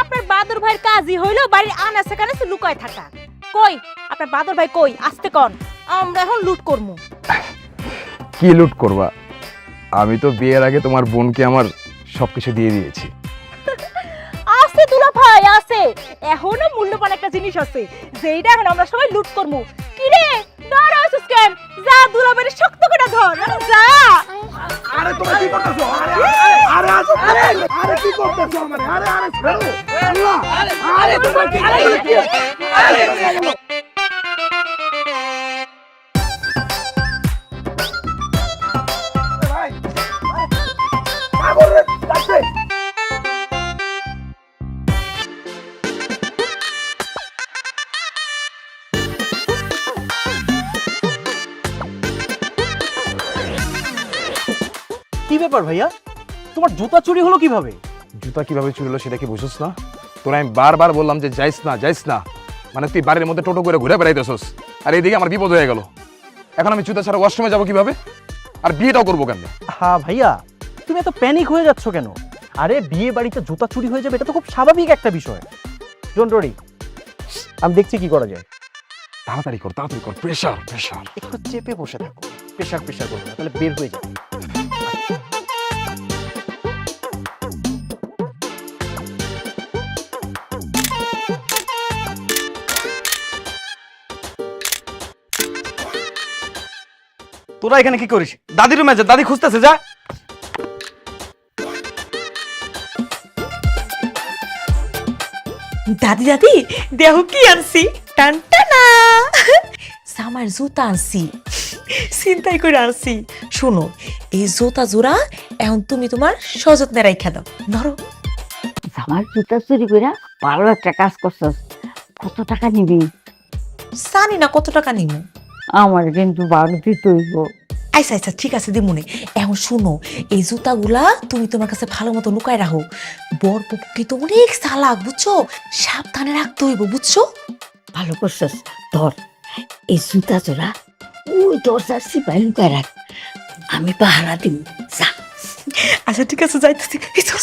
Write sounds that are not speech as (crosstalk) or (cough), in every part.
আপনার বাদর ভাইয়ের কাজই হইল বাড়ির আনাসে কানাসে লুকায় থাকা। কই? আপনার বাদর ভাই কই? আসতে কন। আমরা এখন লুট করমু। কি লুট করবা? আমি তো বিয়ের আগে তোমার বোনকে আমার সবকিছু দিয়ে দিয়েছি। আছে দুলা ভাই আছে। এখনও মূল্যবান একটা জিনিস আছে যেইটা এখন আমরা সবাই লুট করমু। কি রে? কেন যা দুলা ভাইয়ের শক্ত করে ধর যা আরে তোমরা কি করতেছো আরে আরে আসো আরে কি করতেছো আমারে আরে আরে ছাড়ো আল্লাহ আরে তোমরা কি আরে আরে ব্যাপার ভাইয়া? তোমার জুতা চুরি হলো কীভাবে? জুতা কীভাবে চুরি হলো সেটা কি বুঝছিস না? তোরা আমি বারবার বললাম যে যাইস না যাইস না। মানে তুই বাড়ির মধ্যে টোটো করে ঘুরে বেড়াইতেছস। আর এইদিকে আমার বিপদ হয়ে গেল। এখন আমি জুতা ছাড়া ওয়াশরুমে যাব কীভাবে? আর বিয়েটাও করব কেন হ্যাঁ ভাইয়া তুমি এত প্যানিক হয়ে যাচ্ছ কেন? আরে বিয়ে বাড়িতে জুতা চুরি হয়ে যাবে এটা তো খুব স্বাভাবিক একটা বিষয়। ডোন্ট ওরি আমি দেখছি কি করা যায়। তাড়াতাড়ি কর তাড়াতাড়ি কর প্রেশার প্রেশার একটু চেপে বসে থাকো প্রেশার প্রেশার করবে তাহলে বের হয়ে যাবে। তোরা এখানে কি করিস? দাদির রুমে যা দাদি খুঁজতেছে যা। দাদি দাদি দেহ কি আনছি? টানটানা সামার জুতা আনছি। চিন্তাই করে আনছি। শোনো এই জুতা জোড়া এখন তুমি তোমার সযত্নে রাইখা দাও। ধরো। আমার জুতা চুরি করে ভালো একটা কাজ করছস। কত টাকা নিবি? জানি না কত টাকা নিবি। আমার কিন্তু বারো দিতে হইব। আচ্ছা আচ্ছা ঠিক আছে দিমুনে এখন শুনো এই জুতাগুলা তুমি তোমার কাছে ভালো মতো লুকায় রাখো। বর পক্ষে তো অনেক চালাক বুঝছ? সাবধানে রাখতে হইব বুঝছ? ভালো করছস ধর। এই জুতা জোড়া ওই দরজার সিপাই লুকায় রাখ। আমি পাহারা দিব যা। আচ্ছা ঠিক আছে যাইতেছি। এই তো,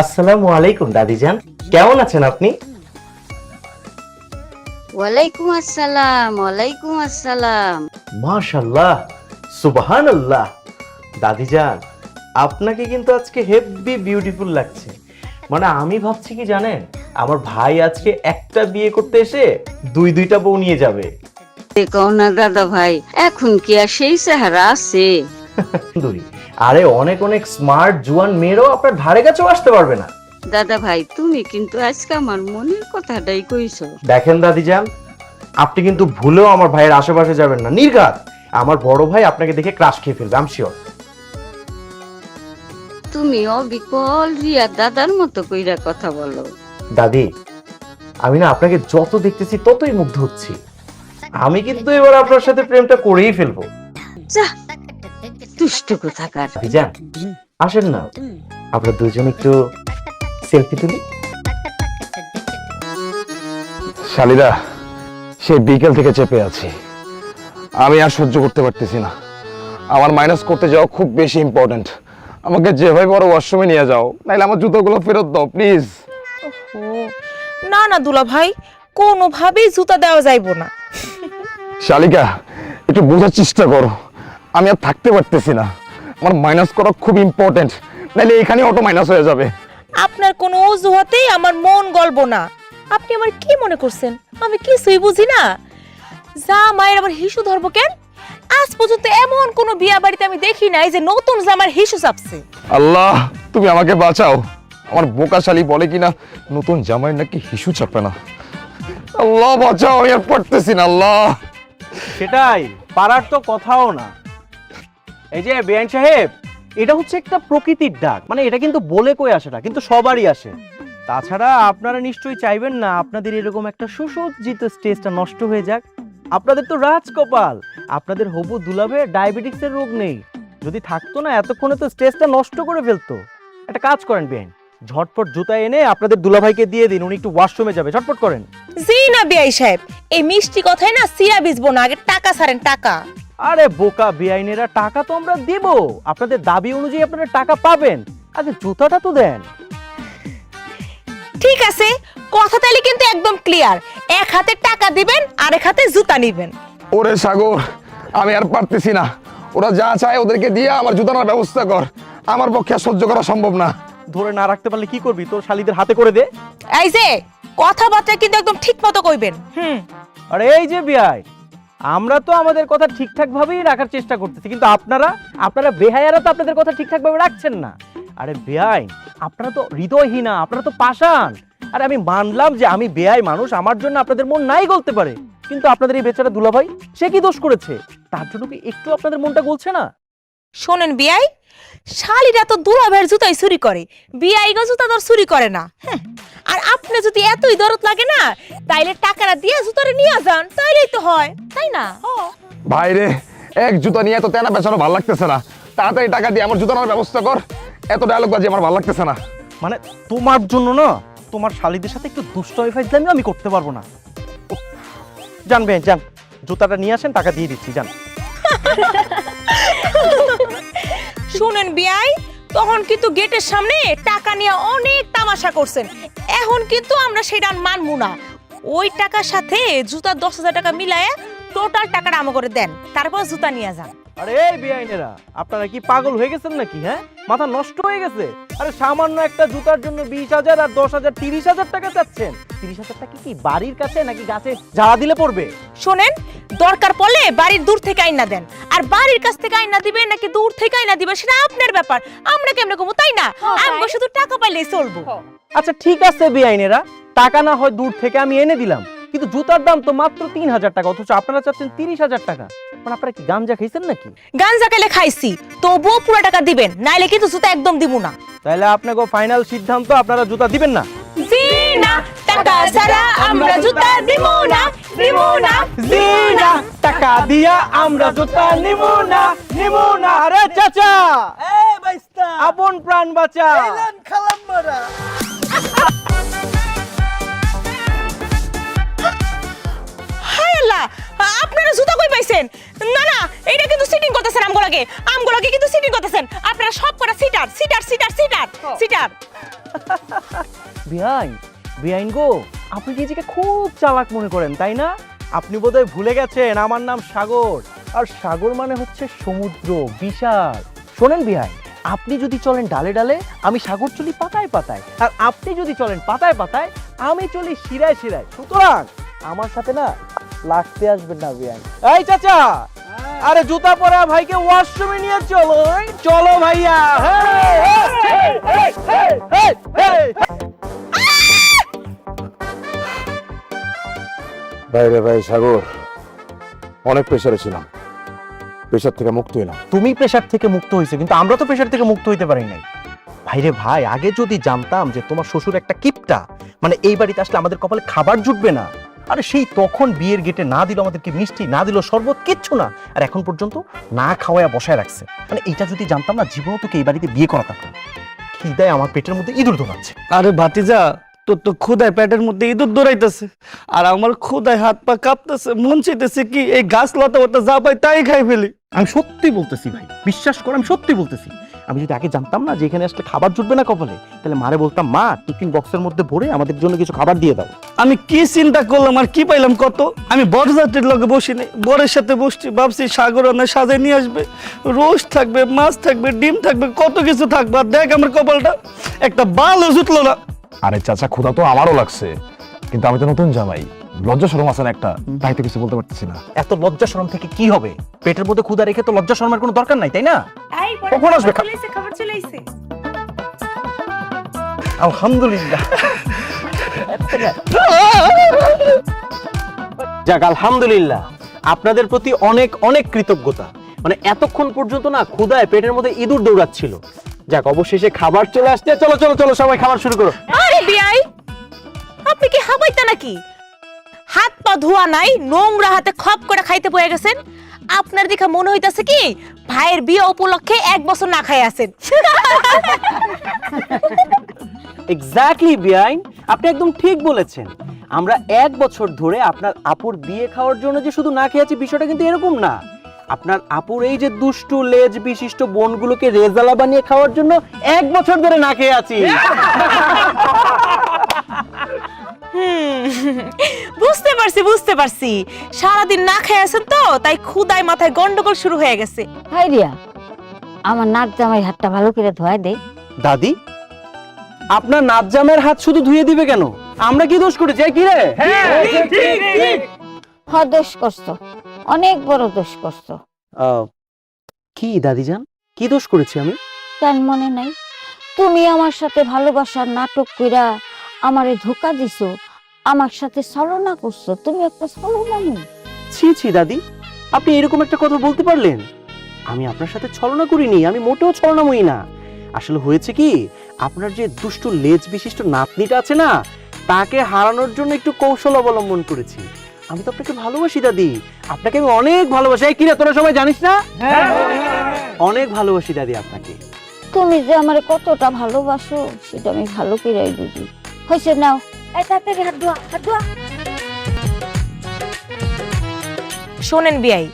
আসসালামু আলাইকুম দাদিজান। কেমন আছেন আপনি? ওয়ালাইকুম আসসালাম ওয়ালাইকুম আসসালাম। মাশাল্লাহ সুবহানাল্লাহ। দাদিজান আপনাকে কিন্তু আজকে হেভি বিউটিফুল লাগছে। মানে আমি ভাবছি কি জানেন আমার ভাই আজকে একটা বিয়ে করতে এসে দুই দুইটা বউ নিয়ে যাবে। দেখো না দাদা ভাই এখন কি আর সেই চেহারা আছে? আরে অনেক অনেক স্মার্ট জুয়ান মেয়েরাও আপনার ধারে কাছেও আসতে পারবে না। দাদা ভাই তুমি কিন্তু আজকে আমার মনের কথাটাই কইছো। দেখেন দাদিজান আপনি কিন্তু ভুলেও আমার ভাইয়ের আশেপাশে যাবেন না। নির্ঘাত আমার বড় ভাই আপনাকে দেখে ক্রাশ খেয়ে ফেলবে আম শিওর তুমি অবিকল রিয়া দাদার মতো কইরা কথা বলো। দাদি আমি না আপনাকে যত দেখতেছি ততই মুগ্ধ হচ্ছি। আমি কিন্তু এবার আপনার সাথে প্রেমটা করেই ফেলব। যা দুষ্ট কোথাকার। দাদিজান আসেন না। আমরা দুজন একটু সেলফি তুলি। শালিদা সেই বিকেল থেকে চেপে আছি। আমি আর সহ্য করতে পারতেছি না। আমার মাইনাস করতে যাওয়া খুব বেশি ইম্পর্ট্যান্ট আমাকে যেভাবে বড় ওয়াশরুমে নিয়ে যাও নাইলে আমার জুতোগুলো ফেরত দাও প্লিজ না না দুলা ভাই কোনোভাবেই জুতা দেওয়া যাইবো না। শালিকা একটু বোঝার চেষ্টা করো। আমি আর থাকতে পারতেছি না। আমার মাইনাস করা খুব ইম্পর্টেন্ট নাইলে এখানে অটো মাইনাস হয়ে যাবে। আপনার কোনো অজুহাতেই আমার মন গল্প না। আপনি আমার কি মনে করছেন? আমি কিছুই বুঝি না। যা মায়ের আবার হিসু ধরবো কেন? আজ পর্যন্ত এমন কোনো বিয়া বাড়িতে আমি দেখি নাই যে নতুন জামার হিসু চাপছে। আল্লাহ তুমি আমাকে বাঁচাও। আমার বোকা শালি বলে কিনা নতুন জামাই নাকি হিসু চাপে না। আল্লাহ বাঁচাও আমি আর পারতেছি না আল্লাহ। সেটাই পারার তো কথাও না। এই যে বেআইন সাহেব এটা হচ্ছে একটা প্রকৃতির ডাক। মানে এটা কিন্তু বলে কই আসে না, কিন্তু সবারই আসে। তাছাড়া আপনারা নিশ্চয়ই চাইবেন না, আপনাদের এরকম একটা সুসজ্জিত স্টেজটা নষ্ট হয়ে যাক। আপনাদের তো রাজকপাল, আপনাদের হবু দুলাভে ডায়াবেটিক্সের রোগ নেই। যদি থাকতো না, এতক্ষণে তো স্টেজটা নষ্ট করে ফেলতো। একটা কাজ করেন বেআইন ঝটপট জুতা এনে আপনাদের দুলাভাইকে দিয়ে দিন, উনি একটু ওয়াশরুমে যাবে। ঝটপট করেন। জি না বিআই সাহেব, এই মিষ্টি কথাই না সিরা বিজবো না, আগে টাকা সারেন, টাকা। আরে বোকা বেআইনেরা টাকা তো আমরা দেব। আপনাদের দাবি অনুযায়ী আপনারা টাকা পাবেন। আচ্ছা জুতাটা তো দেন। ঠিক আছে কথা তাইলে কিন্তু একদম ক্লিয়ার এক হাতে টাকা দিবেন আর এক হাতে জুতা নিবেন। ওরে সাগর আমি আর পারতেছি না। ওরা যা চায় ওদেরকে দিয়ে আমার জুতানোর ব্যবস্থা কর। আমার পক্ষে আর সহ্য করা সম্ভব না। ধরে না রাখতে পারলে কি করবি? তোর শালিদের হাতে করে দে। এই যে কথাবার্তা কিন্তু একদম ঠিক মতো কইবেন। হুম। আরে এই যে বিআই আমরা তো আমাদের কথা ঠিকঠাক ভাবেই রাখার চেষ্টা করতেছি, কিন্তু আপনারা আপনারা বেহায়ারা তো আপনাদের কথা ঠিকঠাক ভাবে রাখছেন না। আরে বেআই আপনারা তো হৃদয়হীনা, আপনারা তো পাষাণ। আরে আমি মানলাম যে আমি বেআই মানুষ, আমার জন্য আপনাদের মন নাই গলতে পারে। কিন্তু আপনাদের এই বেচারা দুলাভাই, সে কি দোষ করেছে? তার জন্য কি একটু আপনাদের মনটা গলছে না? শোনেন বিয়াই শালিরা তো দুলাভের জুতাই চুরি করে বিয়াই গো জুতা তোর চুরি করে না। হ্যাঁ। আর আপনি যদি এতই দরদ লাগে না তাইলে টাকাটা দিয়ে জুতারে নিয়ে যান তাইলেই তো হয় তাই না? ভাই রে এক জুতা নিয়ে এত তেনা বেচানো ভালো লাগতেছে না। তাড়াতাড়ি টাকা দিয়ে আমার জুতানোর ব্যবস্থা কর এত ডায়লগ বাজি আমার ভালো লাগতেছে না। মানে তোমার জন্য না তোমার শালিদের সাথে একটু দুষ্ট ফাইজলামি আমি করতে পারব না। যান যান। জুতাটা নিয়ে আসেন টাকা দিয়ে দিচ্ছি যান। (laughs) শুনেন বিয়াই তখন কিন্তু গেটের সামনে টাকা নিয়ে অনেক তামাশা করছেন। এখন কিন্তু আমরা সেটা মানবো না। ওই টাকার সাথে জুতা দশ হাজার টাকা মিলায়ে টোটাল টাকাটা আমাকে দেন। তারপর জুতা নিয়ে যান। আরে এই বেআইনেরা আপনারা কি পাগল হয়ে গেছেন নাকি হ্যাঁ? মাথা নষ্ট হয়ে গেছে। আরে সামান্য একটা জুতার জন্য বিশ হাজার আর দশ হাজার তিরিশ হাজার টাকা চাচ্ছেন। তিরিশ হাজার টাকা কি বাড়ির কাছে নাকি গাছে ঝাড়া দিলে পড়বে? শোনেন দরকার পড়লে বাড়ির দূর থেকে আইনা দেন। আর বাড়ির কাছ থেকে আইনা দিবেন নাকি দূর থেকে আইনা দিবেন সেটা আপনার ব্যাপার। আমরা কেমনে কমু তাই না? আমগো শুধু টাকা পাইলেই চলবো। আচ্ছা ঠিক আছে বেআইনেরা টাকা না হয় দূর থেকে আমি এনে দিলাম। কিন্তু জুতার দাম তো মাত্র তিন হাজার টাকা অথচ আপনারা চাচ্ছেন তিরিশ হাজার টাকা। মানে আপনারা কি গাঞ্জা খাইছেন নাকি? গাঞ্জা কালে খাইছি তবুও পুরো টাকা দিবেন নাইলে কিন্তু জুতা একদম দিব না। তাহলে আপনাকে ফাইনাল সিদ্ধান্ত আপনারা জুতা দিবেন না? জি না টাকা ছাড়া আমরা জুতা দিব না দিব না। জিনা টাকা দিয়া আমরা জুতা নিব না নিব না। আরে চাচা! আপন প্রাণ বাঁচা। আপনারা জুতা কই পাইছেন? না না এটা কিন্তু সিটিং করতেছেন আমগুলাকে। আমগুলাকে কিন্তু সিটিং করতেছেন। আপনারা সব কটা সিটার সিটার সিটার সিটার সিটার বিহাইন বিহাইন গো আপনি কি নিজেকে খুব চালাক মনে করেন তাই না? আপনি বোধহয় ভুলে গেছেন আমার নাম সাগর। আর সাগর মানে হচ্ছে সমুদ্র বিশাল। শোনেন বিহাই আপনি যদি চলেন ডালে ডালে আমি সাগর চলি পাতায় পাতায়। আর আপনি যদি চলেন পাতায় পাতায় আমি চলি শিরায় শিরায়। সুতরাং আমার সাথে না লাগতে আসবেন না বিহাই এই চাচা আরে জুতা পরা ভাইকে ওয়াশরুমে নিয়ে চলো চলো ভাইয়া। ভাই রে ভাই সাগর অনেক প্রেশারে ছিলাম। প্রেশার থেকে মুক্ত হইলাম। তুমি প্রেশার থেকে মুক্ত হয়েছে কিন্তু আমরা তো প্রেশার থেকে মুক্ত হইতে পারি নাই। ভাইরে ভাই আগে যদি জানতাম যে তোমার শ্বশুর একটা কিপটা মানে এই বাড়িতে আসলে আমাদের কপালে খাবার জুটবে না। আরে সেই তখন বিয়ের গেটে না দিল আমাদেরকে মিষ্টি না দিল শরবত কিচ্ছু না। আর এখন পর্যন্ত না খাওয়ায়া বসায় রাখছে। মানে এইটা যদি জানতাম না জীবনও তোকে এই বাড়িতে বিয়ে করাতাম না। খিদায় আমার পেটের মধ্যে ইঁদুর ধোনাচ্ছে আরে ভাতিজা তোর তো ক্ষুদায় পেটের মধ্যে ইঁদুর দৌড়াইতেছে। আর আমার ক্ষুদায় হাত পা কাঁপতেছে মন চাইতেছে কি এই গাছ লতা ওটা যা পাই তাই খাই ফেলি। আমি সত্যি বলতেছি ভাই বিশ্বাস করো আমি সত্যি বলতেছি। আমি যদি আগে জানতাম না যে এখানে আসলে খাবার জুটবে না কপালে তাহলে মারে বলতাম মা টিফিন বক্সের মধ্যে ভরে আমাদের জন্য কিছু খাবার দিয়ে দাও। আমি কি চিন্তা করলাম আর কি পাইলাম কত? আমি বরযাত্রীর লগে বসি নাই। বরের সাথে বসছি ভাবছি সাগর না সাজে নিয়ে আসবে। রোজ থাকবে মাছ থাকবে ডিম থাকবে কত কিছু থাকবে। আর দেখ আমার কপালটা একটা বালও জুটলো না। আরে চাচা ক্ষুধা তো আমারও লাগছে। কিন্তু আমি তো নতুন জামাই। লজ্জা সরম আছে না একটা? তাই তো কিছু বলতে পারতেছি না। এত লজ্জা শরম থেকে কি হবে? পেটের মধ্যে ক্ষুধা রেখে তো লজ্জা শরমের কোনো দরকার নাই তাই না? কখন আসবে? খাবার চলে আইছে আলহামদুলিল্লাহ। যাক আলহামদুলিল্লাহ। আপনাদের প্রতি অনেক অনেক কৃতজ্ঞতা। মানে এতক্ষণ পর্যন্ত না ক্ষুধায় পেটের মধ্যে ইঁদুর দৌড়াচ্ছিল। যাক অবশেষে খাবার চলে আসছে। চলো চলো চলো সবাই খাবার শুরু করো। আরে বিয়াই আপনি কি হাবাইতা নাকি? হাত পা ধোয়া নাই, নোংরা হাতে খপ করে খাইতে বয়ে গেছেন। আপনার দেখা মনে হইতাছে কি, ভাইয়ের বিয়ে উপলক্ষে এক বছর না খাই আছেন। এক্স্যাক্টলি বিআইন আপনি একদম ঠিক বলেছেন। আমরা এক বছর ধরে আপনার আপুর বিয়ে খাওয়ার জন্য যে শুধু না খেয়েছি, বিষয়টা কিন্তু এরকম না। আপনার আপুর এই যে দুষ্টু, লেজ বিশিষ্ট বোনগুলোকে রেজালা বানিয়ে খাওয়ার জন্য এক বছর ধরে না খেয়ে আছি। বুঝতে পারছি বুঝতে পারছি। সারাদিন না খেয়ে আছেন তো তাই ক্ষুদায় মাথায় গন্ডগোল শুরু হয়ে গেছে। হাই রিয়া আমার নাক জামাই হাতটা ভালো করে ধোয়া দে দাদি আপনার নাতজামের হাত শুধু ধুয়ে দিবে কেন? আমরা কি দোষ করেছি? এই কি রে? হ দোষ করছ। অনেক বড় দোষ করছ। আহ, কি দাদি যান কি দোষ করেছি আমি? কেন মনে নাই? তুমি আমার সাথে ভালোবাসার নাটক কইরা আমারে ধোকা দিছো আমার সাথে ছলনা করছ তুমি একটা ছলনা মেয়ে। ছি ছি দাদি আপনি এরকম একটা কথা বলতে পারলেন। আমি আপনার সাথে ছলনা করিনি আমি মোটেও ছলনাময়ী না। আসলে হয়েছে কি আপনার যে দুষ্ট লেজ বিশিষ্ট নাতনিটা আছে না তাকে হারানোর জন্য একটু কৌশল অবলম্বন করেছি। আমি তো আপনাকে ভালোবাসি দাদি। আপনাকে আমি অনেক ভালোবাসি। এই কিরে তোরা সবাই জানিস না? অনেক ভালোবাসি দাদি আপনাকে। তুমি যে আমারে কতটা ভালোবাসো সেটা আমি ভালো করেই বুঝি। হয়েছে নাও এই তাড়াতাড়ি হাত ধোয়া হাত ধোয়া শোনেন বিয়াই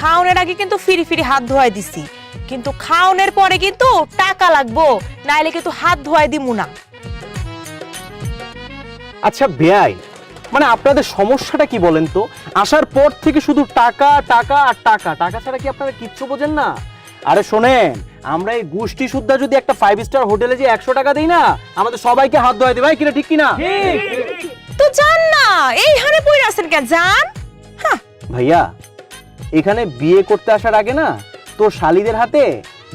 খাওনের আগে কিন্তু ফিরি ফিরি হাত ধোয়াই দিছি। কিন্তু খাওনের পরে কিন্তু টাকা লাগবো নাইলে কিন্তু হাত ধোয়াই দিমু না। আচ্ছা বেআই মানে আপনাদের সমস্যাটা কি বলেন তো? আসার পর থেকে শুধু টাকা টাকা আর টাকা টাকা ছাড়া কি আপনারা কিচ্ছু বোঝেন না? আরে শোনেন আমরা এই গোষ্ঠী সুদ্ধা যদি একটা ফাইভ স্টার হোটেলে যে একশো টাকা দিই না আমাদের সবাইকে হাত ধোয়াই দেবে কিনা ঠিক কিনা? তো জান না এই হারে পড়ে আছেন কেন জান ভাইয়া এখানে বিয়ে করতে আসার আগে না তোর শালিদের হাতে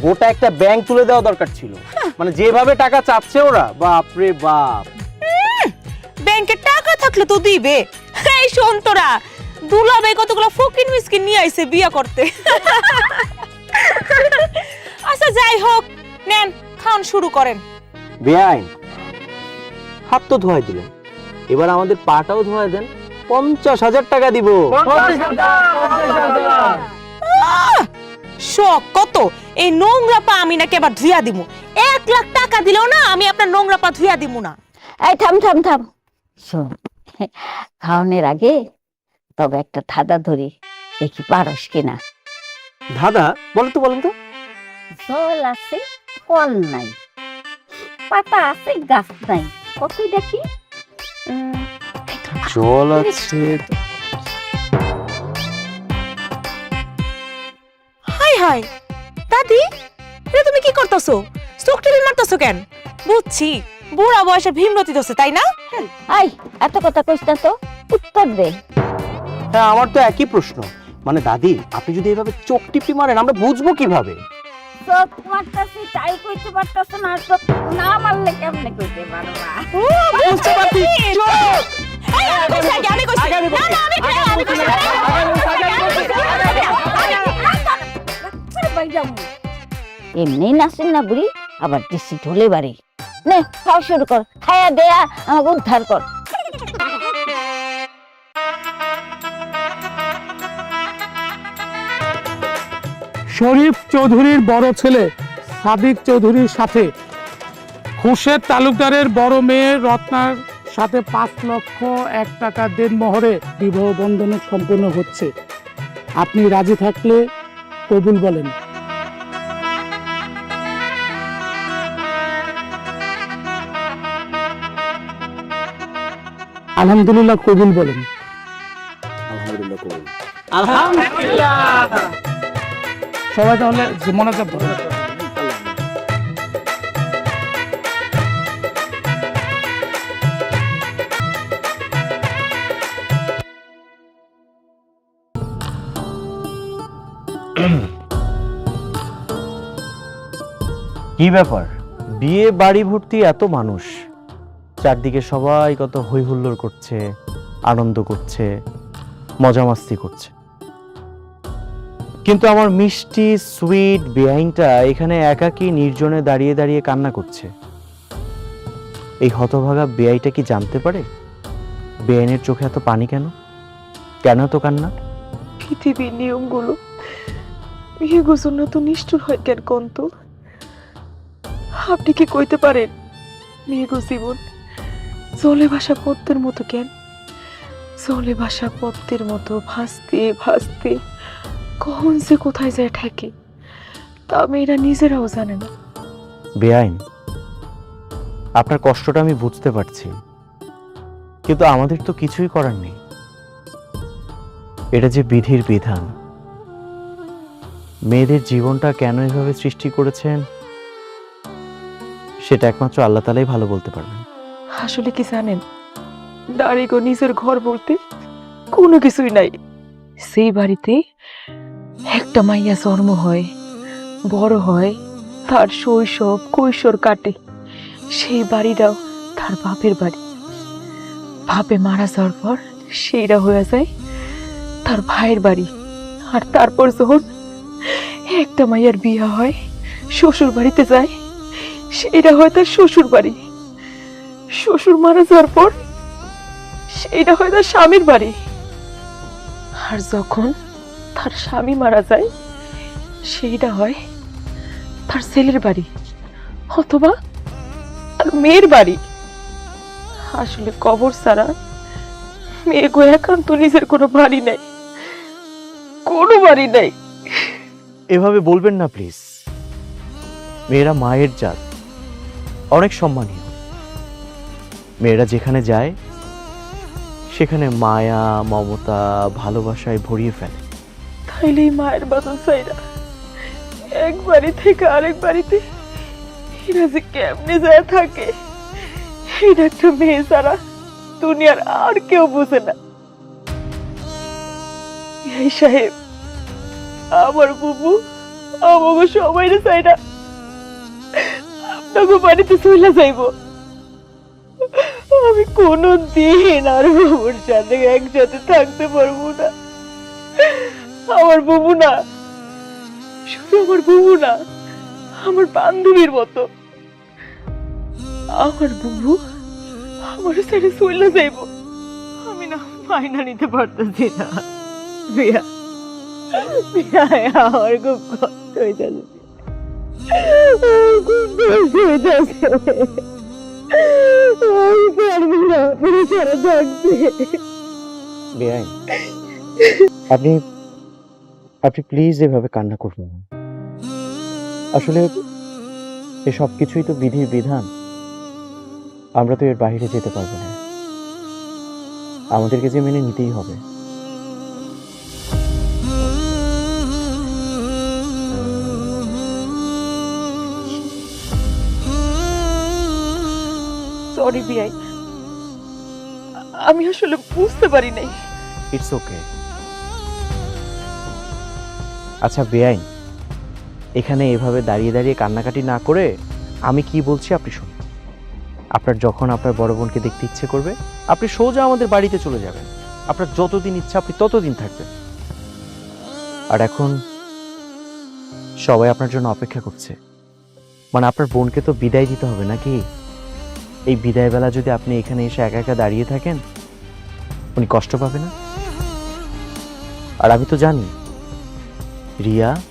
গোটা একটা ব্যাংক তুলে দেওয়া দরকার ছিল। মানে যেভাবে টাকা চাচ্ছে ওরা বাপ রে বাপ। ব্যাংকে টাকা থাকলে তো দিবে। এই শোন তোরা দুলাবে কতগুলো ফকির মিসকিন নিয়ে আইছে বিয়ে করতে। যাই হোক নেন খাওন শুরু করেন। বেআইন। হাত তো ধোয়াই দিলেন। এবার আমাদের পাটাও ধোয়াই দেন। পঞ্চাশ হাজার টাকা দিব! শখ কত? এই নোংরা পা আমি নাকি এবার ধুইয়া দিমু। এক লাখ টাকা দিলেও না আমি আপনার নোংরা পা ধুইয়া দিমু না। এই থাম থাম থাম। শোন খাওয়ানোর আগে তবে একটা ধাঁধা ধরি। দেখি পারস কিনা। বলেন তো বলেন তো। জল আছে কল নাই। পাতা আছে গাছ নাই। কত দেখি। জল আছে। Hi hi. দাদি এটা তুমি কি করতেছো? চোখ টিপি মারতেছো কেন? বুঝছি বুড়া বয়সে ভীমরতি দোষে তাই না? আই এত কথা কইস না তো। উত্তর দে। হ্যাঁ আমার তো একই প্রশ্ন। মানে দাদি আপনি যদি এভাবে চোখ টিপি মারেন আমরা বুঝব কীভাবে? চোখ মারতাছি তাই কইতে পারতাছ না চোখ না মারলে কেমনে কইতে পারবা ও, বুঝতে পারছি চোখ আমি কইছি আমি কইছি। না, না, আমি কইছি, আমি কইছি, এমনি নাচেন না বুড়ি আবার দিচ্ছি ঢোলে বাড়ি নে খাওয়া শুরু কর খায়া দেয়া আমাকে উদ্ধার কর শরীফ চৌধুরীর বড় ছেলে সাদিক চৌধুরীর সাথে। খুরশেদ তালুকদারের বড় মেয়ে রত্নার সাথে পাঁচ লক্ষ এক টাকা দেনমোহরে বিবাহ বন্ধন সম্পন্ন হচ্ছে। আপনি রাজি থাকলে কবুল বলেন। আলহামদুলিল্লাহ কবুল বলেন। সবাই তাহলে মনোযোগ ধরে কি ব্যাপার? বিয়ে, বাড়ি, ভর্তি এত মানুষ। চারদিকে সবাই কত হই হুল্লোড় করছে, আনন্দ করছে মজা মাস্তি করছে। কিন্তু আমার মিষ্টি, সুইট বেআইনটা এখানে একাকী নির্জনে দাঁড়িয়ে দাঁড়িয়ে কান্না করছে। এই হতভাগা বেআইটা কি জানতে পারে? বেআইনের চোখে এত পানি কেন? কেন তো কান্না? পৃথিবীর নিয়মগুলো। বিয়েগুর জন্য তো নিষ্ঠুর হয় কেন কন্ত আপনি কি কইতে পারেন? মেয়েগো জীবন জলে ভাসা পদ্মের মতো কেন? জলে ভাসা পদ্মের মতো ভাসতে ভাসতে। কখন যে কোথায় যায় ঠেকে তা মেয়েরা নিজেরাও জানে না। বেআইন। আপনার কষ্টটা আমি বুঝতে পারছি। কিন্তু আমাদের তো কিছুই করার নেই। এটা যে বিধির বিধান। মেয়েদের জীবনটা কেন এভাবে সৃষ্টি করেছেন সেটা একমাত্র আল্লাহ তালাই ভালো বলতে পারবেন। আসলে কি জানেন দাঁড়িগো নিজের ঘর বলতে কোনো কিছুই নাই। সেই বাড়িতে একটা মাইয়া জন্ম হয়, বড় হয়, তার শৈশব কৈশোর কাটে। সেই বাড়িটাও তার বাপের বাড়ি। বাপে মারা যাওয়ার পর সেইটা হয়ে যায় তার ভাইয়ের বাড়ি। আর তারপর যখন একটা মাইয়ার বিয়ে হয়, শ্বশুর বাড়িতে যায় সেইটা হয় তার শ্বশুর বাড়ি। শ্বশুর মারা যাওয়ার পর সেইটা হয় তার স্বামীর বাড়ি। আর যখন তার স্বামী মারা যায়, সেইটা হয় তার ছেলের বাড়ি অথবা তার মেয়ের বাড়ি। আসলে কবর ছাড়া মেয়ে গো একান্ত নিজের কোনো বাড়ি নাই, কোনো বাড়ি নাই। এভাবে বলবেন না, প্লিজ। মেয়েরা মায়ের জাত, অনেক সম্মানীয়। মেয়েরা যেখানে যায়, সেখানে মায়া, মমতা, ভালোবাসায় ভরিয়ে ফেলে। তাইলে এই মায়ের বাদল চাইরা এক বাড়ি থেকে আরেক বাড়িতে এরা যে কেমনে যায় থাকে এটা একটা মেয়ে ছাড়া দুনিয়ার আর কেউ বুঝে না। এই সাহেব, আমার বুবু, আমাকে সবাই চাইরা আপনাকে বাড়িতে চলে যাইব। আমি কোনো দিন আর বাবুর সাথে একসাথে থাকতে পারব না। আমার বুবু না। শুধু আমার বুবু না, আমার বান্ধবীর মতো। আমার বুবু আমার ছেড়ে চলে যাইব। আমি না মাইনা নিতে পারতেছি না। বিয়া আপনি আপনি প্লিজ এভাবে কান্না করবেন না। আসলে এ সব কিছুই তো বিধির বিধান। আমরা তো এর বাইরে যেতে পারব না। আমাদেরকে যে মেনে নিতেই হবে। সরি আমি আসলে বুঝতে পারি নাই। ইটস ওকে আচ্ছা বেআইন। এখানে এভাবে দাঁড়িয়ে দাঁড়িয়ে কান্নাকাটি না করে আমি কি বলছি আপনি শুনুন। আপনার যখন আপনার বড় বোনকে দেখতে ইচ্ছে করবে, আপনি সোজা আমাদের বাড়িতে চলে যাবেন। আপনার যতদিন ইচ্ছা, আপনি ততদিন থাকবেন। আর এখন সবাই আপনার জন্য অপেক্ষা করছে। মানে আপনার বোনকে তো বিদায় দিতে হবে নাকি? এই বিদায় বেলা যদি আপনি এখানে এসে একা একা দাঁড়িয়ে থাকেন, উনি কষ্ট পাবে না? আর আমি তো জানি রিয়া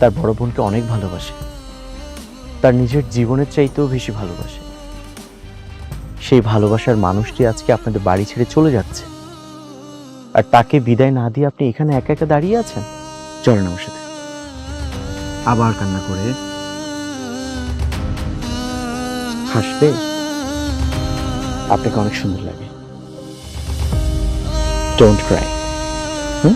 তার বড় বোনকে অনেক ভালোবাসে। তার নিজের জীবনের চাইতেও বেশি ভালোবাসে। সেই ভালোবাসার মানুষটি আজকে আপনাদের বাড়ি ছেড়ে চলে যাচ্ছে। আর তাকে বিদায় না দিয়ে আপনি এখানে একা একা দাঁড়িয়ে আছেন? চলেন আমার সাথে। আবার কান্না করে হাসবে? আপনাকে অনেক সুন্দর লাগে। Don't cry hmm?